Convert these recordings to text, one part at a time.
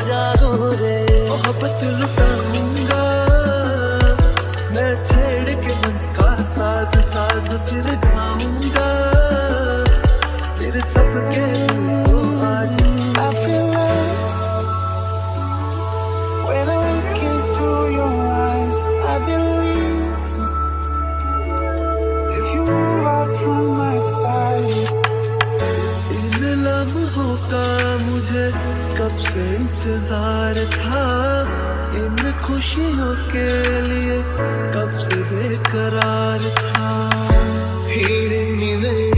में जागू रे मोहब्बत लुटाऊंगा मैं छेड़ के मन का साज साज फिर गाऊंगा फिर सबके दिल को आज I feel like when I look into your eyes I believe if you move out from my कब से इंतज़ार था इन खुशियों के लिए कब से बेकरार था। हीरे नी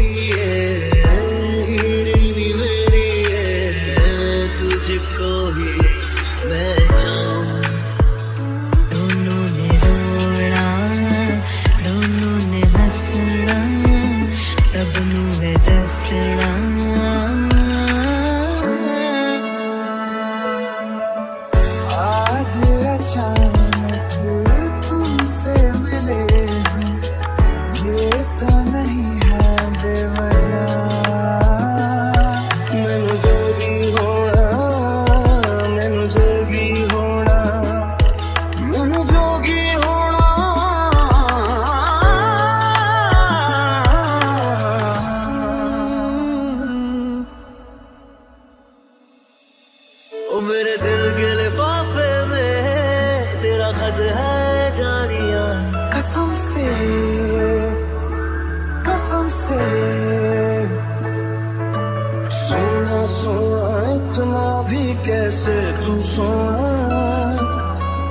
सोना सोना, इतना भी कैसे तू सोना?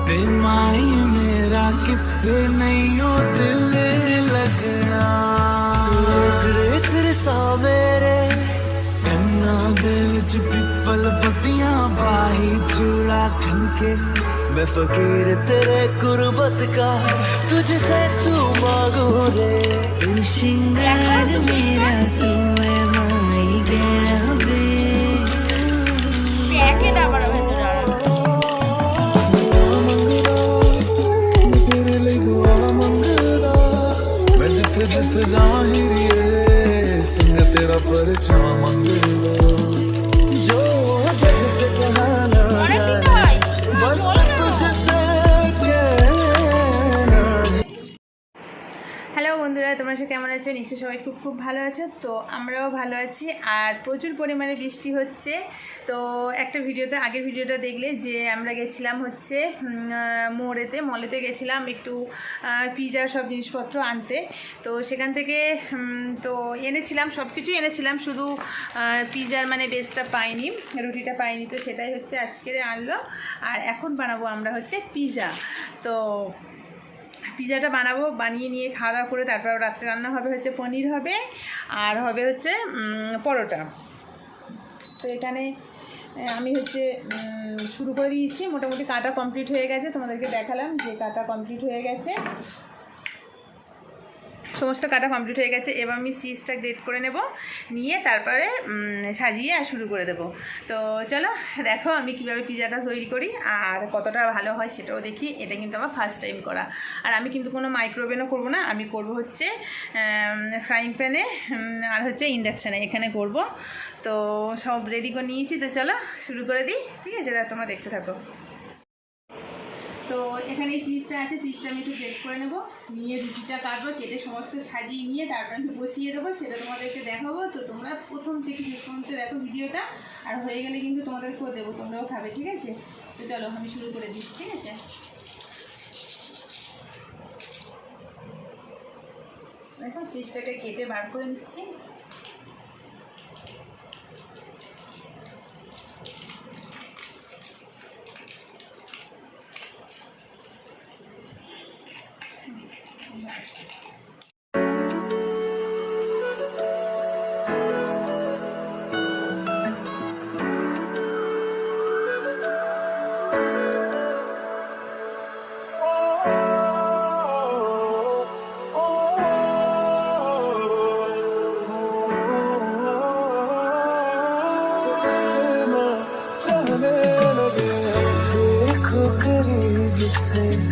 बेमाई मेरा कितने नहीं हो दिल लगना। तेरे तेरे सा मेरे कन्ना दे विच पिपल बटिया बाही चूड़ा खनके। मैं फकीर तेरे कुर्बत का, तुझसे तू मांगू रे। तू श्रृंगार मेरा तू जित ज़ाहिर ये सिंह तेरा परछाम अंगेरा তোমরা সে কেমন আছো? নিশ্চয়ই সবাই খুব খুব ভালো আছো। তো আমরাও ভালো আছি। আর প্রচুর পরিমাণে বৃষ্টি হচ্ছে। তো একটা ভিডিওতে, আগের ভিডিওটা দেখলে যে আমরা গেছিলাম হচ্ছে মোড়েতে, মলেতে গেছিলাম একটু পিজার সব জিনিসপত্র আনতে। তো সেখান থেকে তো এনেছিলাম সব কিছুই এনেছিলাম। শুধু পিজার মানে বেসটা পাইনি, রুটিটা পাইনি, তো সেটাই হচ্ছে আজকের আনলো। আর এখন বানাবো আমরা হচ্ছে পিজা। তো পিজাটা বানাবো, বানিয়ে নিয়ে খাওয়া দাওয়া করে তারপর রাত্রে রান্না হবে হচ্ছে পনির হবে, আর হবে হচ্ছে পরোটা। তো এখানে আমি হচ্ছে শুরু করে দিয়েছি। মোটামুটি কাটা কমপ্লিট হয়ে গেছে, তোমাদেরকে দেখালাম যে কাটা কমপ্লিট হয়ে গেছে। সমস্ত কাটা কমপ্লিট হয়ে গেছে। এবার আমি চিজটা গ্রেট করে নেব, নিয়ে তারপরে সাজিয়ে আর শুরু করে দেব। তো চলো, দেখো আমি কীভাবে পিজাটা তৈরি করি আর কতটা ভালো হয় সেটাও দেখি। এটা কিন্তু আমার ফার্স্ট টাইম করা। আর আমি কিন্তু কোনো মাইক্রোওভেনও করব না। আমি করব হচ্ছে ফ্রাইং প্যানে আর হচ্ছে ইন্ডাকশানে এখানে করব। তো সব রেডি করে নিয়েছি। তো চলো, শুরু করে দিই। ঠিক আছে তোমরা দেখতে থাকো। তো এখানে এই চিজটা আছে চিজটা আমি একটু গ্রেট করে নেব। নিয়ে রুটিটা কাটবো, কেটে সমস্ত সাজিয়ে নিয়ে তারপর আমি বসিয়ে দেবো, সেটা তোমাদেরকে দেখাবো। তো তোমরা প্রথম থেকে শেষ পর্যন্ত দেখো ভিডিওটা, আর হয়ে গেলে কিন্তু তোমাদেরকেও দেবো, তোমরাও খাবে, ঠিক আছে? তো চলো, আমি শুরু করে দিই, ঠিক আছে? দেখো চিজটাকে কেটে বার করে নিচ্ছি। say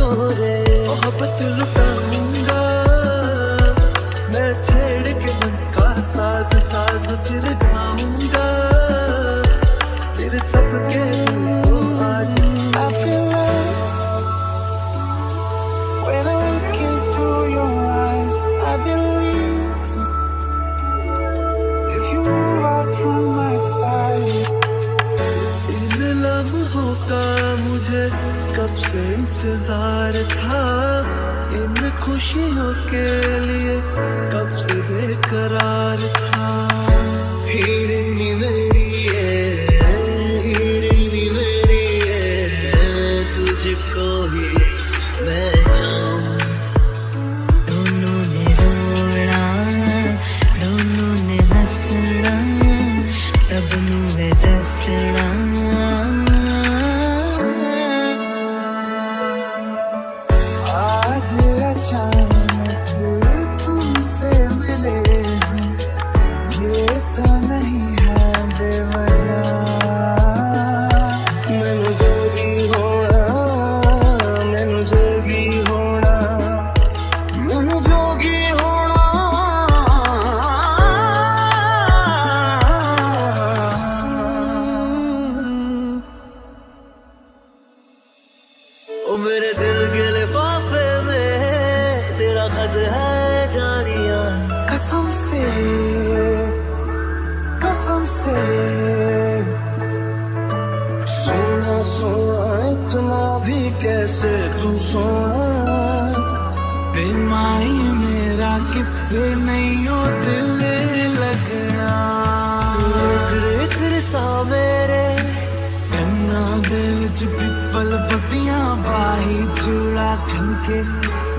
बेकरार था। हीरे नी मेरी है हीरे नी मेरी है, तुझको ही मैं दोनों ने रोना दोनों ने हंसना, सबनों ने दसना। आज अचानक कैसे तू सोना? बेमाई मेरा कितने नहीं हो दिल लगना सा मेरे कन्ना दे विच पिपल पट्टियाँ बाही चूड़ा खनके।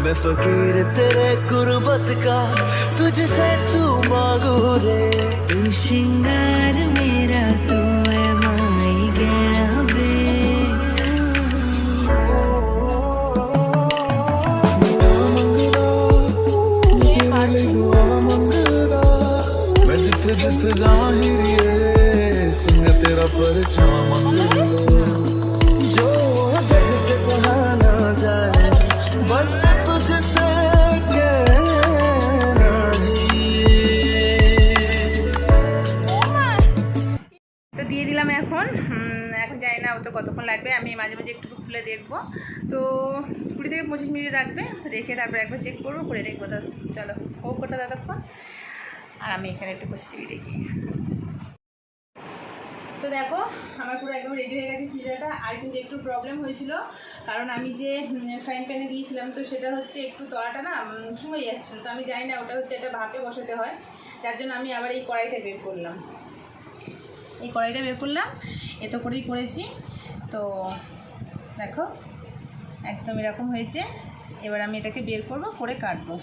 मैं फकीर तेरे गुरबत का, तुझसे तू मांगू रे। तू श्रृंगार मेरा, तू দিলাম এখন। এখন জানি না ও তো কতক্ষণ লাগবে। আমি মাঝে মাঝে একটু খুলে দেখব। তো কুড়ি থেকে পঁচিশ মিনিট রাখবে রেখে তারপর একবার চেক করব, করে দেখব তো। চলো, হোক ওটা ততক্ষণ। আর আমি এখানে একটু বসে দেখি। তো দেখো, আমার পুরো একদম রেডি হয়ে গেছে পিজাটা। আর কিন্তু একটু প্রবলেম হয়েছিল। কারণ আমি যে ফ্রাইং প্যানে দিয়েছিলাম, তো সেটা হচ্ছে একটু তলাটা না চুমে যাচ্ছিল তো আমি জানি না, ওটা হচ্ছে একটা ভাপে বসাতে হয়। যার জন্য আমি আবার এই কড়াইটা বের করলাম। এই কড়াইটা বের করলাম, এত করেই করেছি। তো দেখো, একদম এরকম হয়েছে। এবার আমি এটাকে বের করব, করে কাটবো।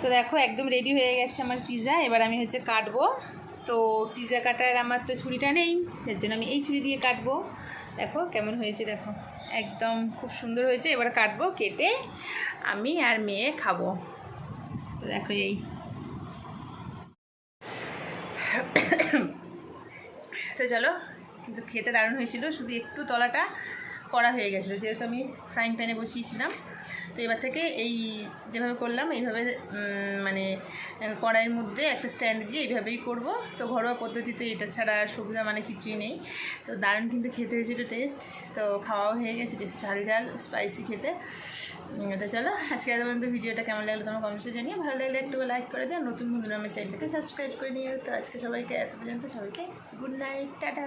তো দেখো, একদম রেডি হয়ে গেছে আমার পিৎজা এবার আমি হচ্ছে কাটবো। তো পিজা কাটার আমার তো ছুরিটা নেই যার জন্য আমি এই ছুরি দিয়ে কাটবো। দেখো, কেমন হয়েছে দেখো। একদম খুব সুন্দর হয়েছে। এবার কাটবো, কেটে আমি আর মেয়ে খাব। তো দেখো এই। তো চলো, কিন্তু খেতে দারুণ হয়েছিল, শুধু একটু তলাটা কড়া হয়ে গেছিল, যেহেতু আমি ফ্রাইং প্যানে বসিয়েছিলাম। তো এবার থেকে এই যেভাবে করলাম, এইভাবে মানে কড়াইয়ের মধ্যে একটা স্ট্যান্ড দিয়ে এইভাবেই করব। তো ঘরোয়া পদ্ধতিতে এটা ছাড়া সুবিধা মানে কিছুই নেই। তো দারুণ কিন্তু খেতে হয়েছিল টেস্ট তো খাওয়াও হয়ে গেছে বেশ ঝাল ঝাল স্পাইসি খেতে। তো চলো, আজকে এত পর্যন্ত ভিডিওটা কেমন লাগল তোমার কমেন্টসে জানিয়ে ভালো লাগলে একটু লাইক করে দিও। নতুন বন্ধুরা আমার চ্যানেলটাকে সাবস্ক্রাইব করে নিও। তো আজকে সবাইকে এত পর্যন্ত সবাইকে গুড নাইট টাটা।